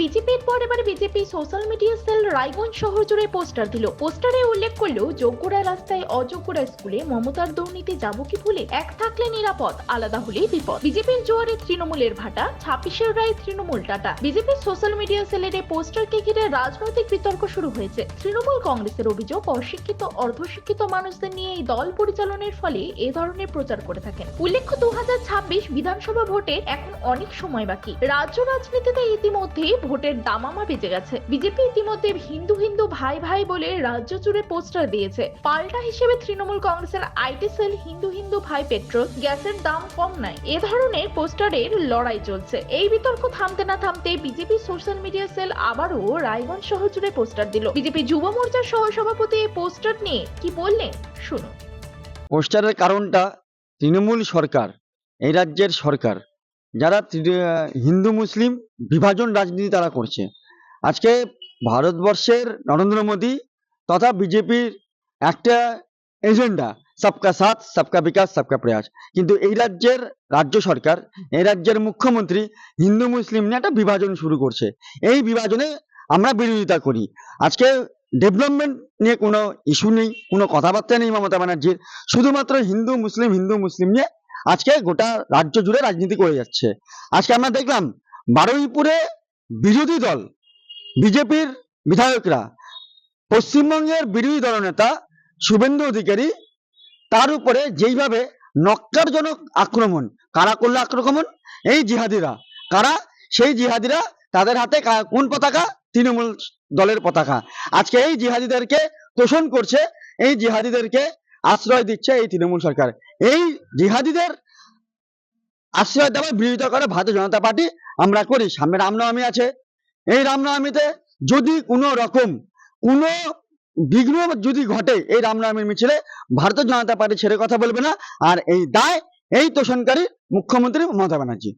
বিজেপির পর এবার BJP social media cell Raiganj শহর জুড়ে পোস্টার দিল। পোস্টারে উল্লেখ করল যোগ্যরা রাস্তায় অযোগ্যরা স্কুলে মমতার দুর্নীতি যাব কি ভুলে? এক থাকলে নিরাপদ, আলাদা হলে বিপদ। বিজেপির জোয়ারে তৃণমূলের ভাটা, ছাব্বিশের রায় তৃণমূল টাটা। বিজেপির সোশ্যাল মিডিয়া সেলের এই পোস্টারকে ঘিরে রাজনৈতিক বিতর্ক শুরু হয়েছে। তৃণমূল কংগ্রেসের অভিযোগ, অশিক্ষিত, অর্ধশিক্ষিত মানুষদের নিয়ে এই দল পরিচালনের ফলে এ ধরনের প্রচার করে থাকেন। উল্লেখ্য দু হাজার ছাব্বিশ বিধানসভা ভোটের এখন অনেক সময় বাকি। রাজ্য রাজনীতিতে ইতিমধ্যে ভোটের দামামা বেজে গেছে। বিজেপি ইতিমধ্যে হিন্দু হিন্দু ভাই ভাই বলে রাজ্য জুড়ে পোস্টার দিয়েছে। পাল্টা হিসেবে তৃণমূল কংগ্রেসের আইটি সেল হিন্দু হিন্দু ভাই পেট্রোল, গ্যাসের দাম কম নাই। এ ধরনের পোস্টারের লড়াই চলছে। এই বিতর্ক থামতে না থামতে বিজেপি সোশ্যাল মিডিয়া সেল আবারও রায়গঞ্জ শহর জুড়ে পোস্টার দিল। বিজেপি যুব মোর্চার সহ সভাপতি এই পোস্টার নিয়ে কি বললেন? শুনুন। পোস্টারের কারণটা তৃণমূল সরকার, এই রাজ্যের সরকার। যারা হিন্দু, মুসলিম বিভাজন রাজনীতি তারা করছে। আজকে ভারতবর্ষের নরেন্দ্র মোদী তথা বিজেপির একটা এজেন্ডা, সবকা সাথ, সবকা বিকাশ, সবকা প্রয়াস। কিন্তু এই রাজ্যের রাজ্য সরকার, এই রাজ্যের মুখ্যমন্ত্রী হিন্দু, মুসলিম নিয়ে একটা বিভাজন শুরু করছে। এই বিভাজনে আমরা বিরোধিতা করি। আজকে ডেভেলপমেন্ট নিয়ে কোনো ইস্যু নেই, কোনো কথাবার্তা নেই মমতা ব্যানার্জির। শুধুমাত্র হিন্দু, মুসলিম হিন্দু, মুসলিম নিয়ে আজকে গোটা রাজ্য জুড়ে রাজনীতি করে যাচ্ছে। আজকে আমরা দেখলাম বারুইপুরে বিরোধী দল, বিজেপির বিধায়করা, পশ্চিমবঙ্গের বিরোধী দলনেতা শুভেন্দু অধিকারী, তার উপরে যেইভাবে নক্কারজনক আক্রমণ, কারা করল আক্রমণ? এই জিহাদিরা। কারা? সেই জিহাদিরা তাদের হাতে কোন পতাকা? তৃণমূল দলের পতাকা। আজকে এই জিহাদিদেরকে তোষণ করছে, এই জিহাদিদেরকে আশ্রয় দিচ্ছে এই তৃণমূল সরকার। এই জিহাদিদের আশ্রয় দেওয়ার বিরোধিতা করে ভারতীয় জনতা পার্টি আমরা করি। সামনে রামনবমী আছে। এই রামনবমীতে যদি কোনো রকম কোনো বিঘ্ন যদি ঘটে এই রামনবমীর মিছিলে ভারতীয় জনতা পার্টি ছেড়ে কথা বলবে না। আর এই দায় এই তোষণকারী মুখ্যমন্ত্রী মমতা ব্যানার্জি।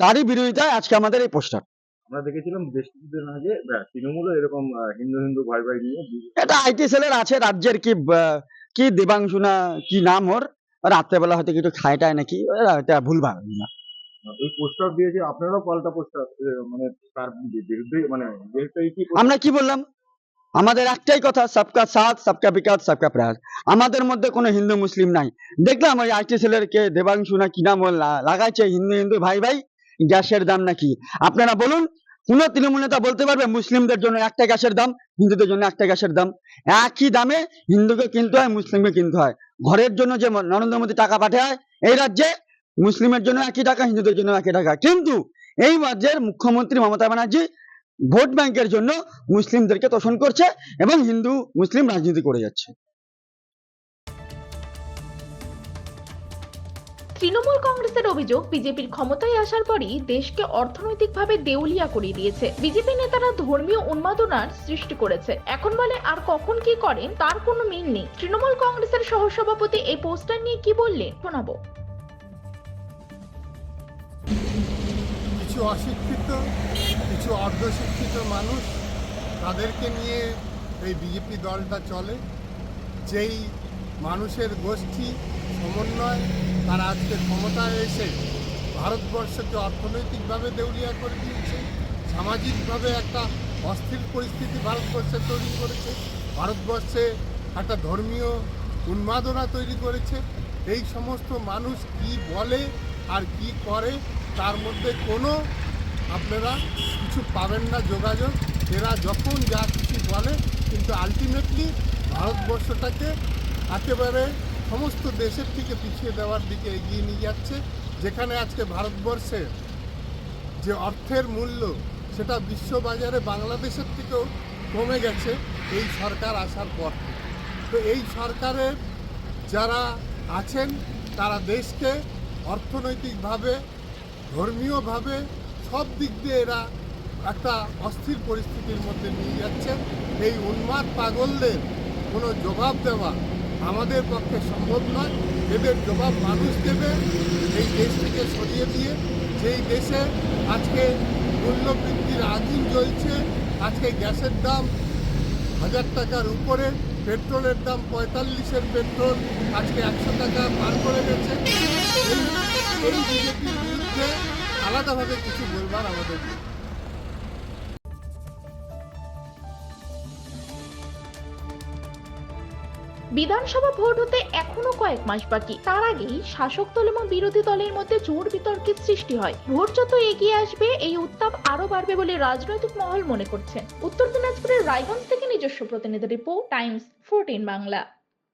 তারই বিরোধিতায় আজকে আমাদের এই পোস্টার। আমরা দেখেছিলাম বেশ কিছুদিন আগে তৃণমূলও এরকম হিন্দু হিন্দু ভাই ভাই নিয়ে এটা আইটি সেলের আছে রাজ্যের কি কি দেবাংশু না কি নাম ওর? রাত্রেবেলা হয়তো কিছু খায় টায় নাকি? এটা ভুলভাল না। ওই পোস্টার দিয়েছে আপনারাও পাল্টা পোস্টার মানে তার বিরুদ্ধে মানে আমরা কি বললাম? আমাদের একটাই কথা সবকা সাথ সবকা বিকাশ সবকা প্রয়াস। আমাদের মধ্যে কোনো হিন্দু মুসলিম নাই। দেখলাম ওই আইটি সেলের কে দেবাংশু না কি নাম লাগাইছে হিন্দু হিন্দু ভাই ভাই গ্যাসের দাম নাকি? আপনারা বলুন কোন তৃণমূল নেতা বলতে পারবে মুসলিমদের জন্য একটা গ্যাসের দাম, হিন্দুদের জন্য একটা গ্যাসের দাম। একই দামে হিন্দুকে কিনতে হয়, মুসলিমকে কিনতে হয়। ঘরের জন্য যে নরেন্দ্র মোদী টাকা পাঠায়, এই রাজ্যে মুসলিমের জন্য একই টাকা, হিন্দুদের জন্য একই টাকা। কিন্তু এই রাজ্যের মুখ্যমন্ত্রী মমতা ব্যানার্জি ভোট ব্যাংকের জন্য মুসলিমদেরকে তোষণ করছে এবং হিন্দু, মুসলিম রাজনীতি করে যাচ্ছে। তৃণমূল কংগ্রেসের অভিযোগ, বিজেপির ক্ষমতায় আসার পরই দেশকে অর্থনৈতিকভাবে দেউলিয়া করিয়ে দিয়েছে। বিজেপি নেতারা ধর্মীয় উন্মাদনার সৃষ্টি করেছে। এখন বলে, আর কখন কি করেন, তার কোনো মিল নেই। তৃণমূল কংগ্রেসের সহসভাপতি এই পোস্টার নিয়ে কি বললেন শোনাবো। কিছু অশিক্ষিত, কিছু অর্ধশিক্ষিত মানুষ তাদেরকে নিয়ে এই বিজেপি দলটা চলে। যেই মানুষের গোষ্ঠী, সমন্বয়, তারা আজকে ক্ষমতায় এসে ভারতবর্ষকে অর্থনৈতিকভাবে দেউলিয়া করে দিয়েছে, সামাজিকভাবে একটা অস্থির পরিস্থিতি ভারতবর্ষে তৈরি করেছে, ভারতবর্ষে একটা ধর্মীয় উন্মাদনা তৈরি করেছে। এই সমস্ত মানুষ কি বলে আর কি করে, তার মধ্যে কোনো আপনারা কিছু পাবেন না যোগাযোগ। এরা যখন যা কিছু বলে, কিন্তু আলটিমেটলি ভারতবর্ষটাকে একেবারে সমস্ত দেশের থেকে পিছিয়ে দেওয়ার দিকে এগিয়ে নিয়ে যাচ্ছে, যেখানে আজকে ভারতবর্ষে যে অর্থের মূল্য সেটা বিশ্ববাজারে বাংলাদেশের থেকেও কমে গেছে, এই সরকার আসার পর তো এই সরকারের যারা আছেন, তারা দেশকে অর্থনৈতিকভাবে, ধর্মীয়ভাবে সব দিক দিয়ে এরা একটা অস্থির পরিস্থিতির মধ্যে নিয়ে যাচ্ছে। এই উন্মাদ পাগলদের কোনো জবাব দেওয়া আমাদের পক্ষে সম্ভব নয়। এদের জবাব মানুষ দেবে। এই দেশ থেকে সরিয়ে দিয়ে সেই দেশে আজকে মূল্যবৃদ্ধির আগুন জ্বলছে আজকে গ্যাসের দাম হাজার টাকার উপরে, পেট্রোলের দাম পঁয়তাল্লিশের পেট্রোল আজকে একশো টাকা পার করে গেছে। এই বিজেপির বিরুদ্ধে আলাদাভাবে কিছু বলবার আমাদের বিধানসভা ভোট হতে এখনও কয়েক মাস বাকি। তার আগেই শাসক দল এবং বিরোধী দলের মধ্যে জোর বিতর্কের সৃষ্টি হয়। ভোট যত এগিয়ে আসবে, এই উত্তাপ আরও বাড়বে বলে রাজনৈতিক মহল মনে করছে। উত্তর দিনাজপুরের রায়গঞ্জ থেকে নিজস্ব প্রতিনিধি রিপোর্ট, টাইমস, ফোরটিন বাংলা।